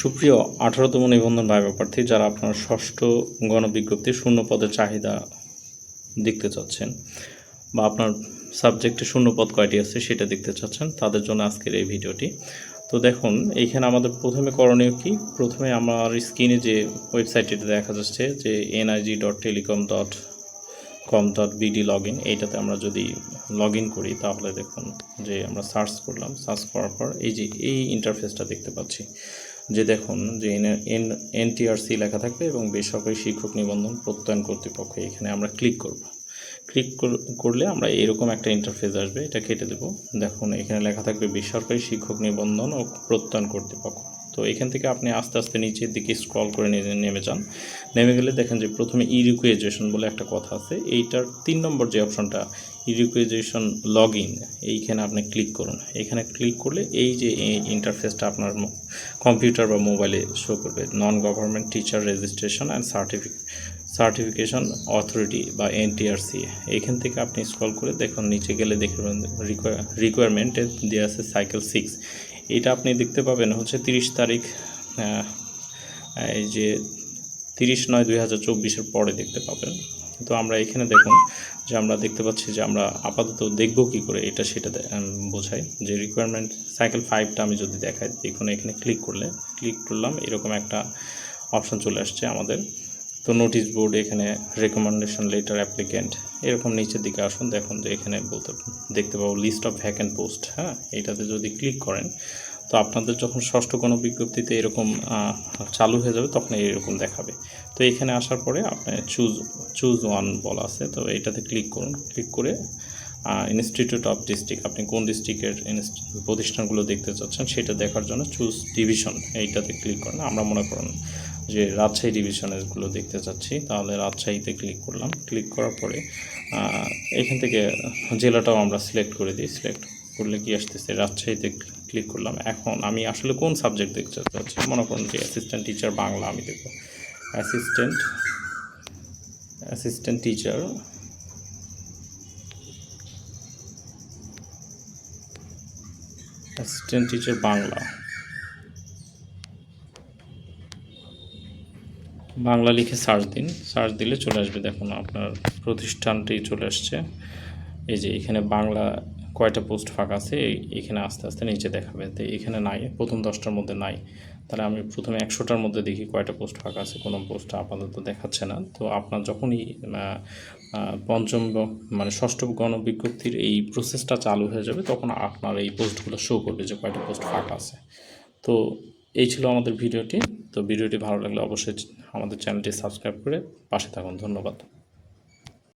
সুপ্রিয় আঠারোতম নিবন্ধন ভাইবা প্রার্থী যারা আপনার ষষ্ঠ গণবিজ্ঞপ্তি শূন্য পদের চাহিদা দেখতে চাচ্ছেন বা আপনার সাবজেক্টে শূন্য পদ কয়টি আছে সেটা দেখতে চাচ্ছেন, তাদের জন্য আজকের এই ভিডিওটি। তো দেখুন এইখানে আমাদের প্রথমে করণীয় কি? প্রথমে আমার স্ক্রিনে যে ওয়েবসাইটটিতে দেখা যাচ্ছে যে NIG dot telecom dot com dot BD log in এইটাতে আমরা যদি লগ ইন করি, তাহলে দেখুন যে আমরা সার্চ করলাম সার্চ করার পর এই যে এই ইন্টারফেসটা দেখতে পাচ্ছি। যে দেখুন যে এন এনটিআরসি লেখা থাকবে এবং বেসরকারি শিক্ষক নিবন্ধন প্রত্যয়ন কর্তৃপক্ষ, এখানে আমরা ক্লিক করব। ক্লিক করলে আমরা এরকম একটা ইন্টারফেস আসবে, এটা কেটে দেব। দেখুন, এখানে লেখা থাকবে বেসরকারি শিক্ষক নিবন্ধন ও প্রত্যয়ন কর্তৃপক্ষ। তো এখান থেকে আপনি আস্তে আস্তে নিচের দিকে স্ক্রল করে নেমে যান। নেমে গেলে দেখেন যে প্রথমে ই বলে একটা কথা আছে। এইটার তিন নম্বর যে অপশনটা ই রিকুয়েজেশন লগ ইন এইখানে আপনি ক্লিক করুন। এখানে ক্লিক করলে এই যে ইন্টারফেসটা আপনার কম্পিউটার বা মোবাইলে শো করবে। Non government teacher registration and সার্টিফিক certification authority বা এনটিআরসি এখান থেকে আপনি স্ক্রল করে দেখুন, নিচে গেলে দেখবেন রিকোয়ারমেন্টে দেওয়া আছে সাইকেল সিক্স এটা আপনি দেখতে পাবেন হচ্ছে তিরিশ তারিখ এই যে তিরিশ নয় দুই হাজার চব্বিশের পরে দেখতে পাবেন। তো আমরা এখানে দেখুন যে আমরা দেখতে পাচ্ছি যে আমরা আপাতত দেখব কি করে এটা সেটা বোঝাই যে রিকোয়ারমেন্ট সাইকেল ফাইভটা আমি যদি দেখাই, দেখুন এখানে ক্লিক করলে ক্লিক করলাম, এরকম একটা অপশন চলে আসছে আমাদের। তো নোটিশ বোর্ড এখানে রেকমেন্ডেশন লেটার অ্যাপ্লিকেন্ট এরকম নিচের দিকে আসুন, দেখুন যে এখানে বলতে দেখতে পাবো লিস্ট অফ ভ্যাকেন্ট পোস্ট হ্যাঁ? এটাতে যদি ক্লিক করেন, তো আপনাদের যখন ষষ্ঠ কোনো বিজ্ঞপ্তিতে এরকম চালু হয়ে যাবে, তখন এরকম দেখাবে। তো এখানে আসার পরে আপনি চুজ চুজ ওয়ান বলা আছে, তো এটাতে ক্লিক করুন ক্লিক করে ইনস্টিটিউট অফ ডিস্ট্রিক্ট আপনি কোন ডিস্ট্রিক্টের প্রতিষ্ঠানগুলো দেখতে চাচ্ছেন, সেটা দেখার জন্য চুজ ডিভিশন এইটাতে ক্লিক করেন, আমরা মনে করুন যে রাজশাহী ডিভিশনেরগুলো দেখতে চাচ্ছি, তাহলে রাজশাহীতে ক্লিক করলাম। ক্লিক করার পরে এখান থেকে জেলাটাও আমরা সিলেক্ট করে দিই। সিলেক্ট করলে কি আসতেছে? রাজশাহীতে ক্লিক করলাম। এখন আমি আসলে কোন সাবজেক্ট দেখতে চাচ্ছি? মনে করুন যে অ্যাসিস্ট্যান্ট টিচার বাংলা আমি দেখব। Assistant assistant teacher assistant teacher Bangla. Bangla লিখে সার্চ দিন। সার্চ দিলে চলে আসবে। দেখুন, আপনার প্রতিষ্ঠানটি চলে আসছে। এই যে এখানে বাংলা কয়টা পোস্ট ফাঁকা আছে এখানে আস্তে আস্তে নিচে দেখাবে। তো এখানে নাই, প্রথম দশটার মধ্যে নাই। তাহলে আমি প্রথমে একশোটার মধ্যে দেখি কয়টা পোস্ট ফাঁকা আছে, কোনো পোস্ট আপাতত দেখাচ্ছে না। তো আপনার যখনই পঞ্চম মানে ষষ্ঠ গণবিজ্ঞপ্তির এই প্রসেসটা চালু হয়ে যাবে, তখন আপনার এই পোস্টগুলো শো করবে যে কয়টা পোস্ট ফাঁকা আছে। তো এই ছিল আমাদের ভিডিওটি তো ভিডিওটি ভালো লাগলে অবশ্যই আমাদের চ্যানেলটি সাবস্ক্রাইব করে পাশে থাকুন। ধন্যবাদ।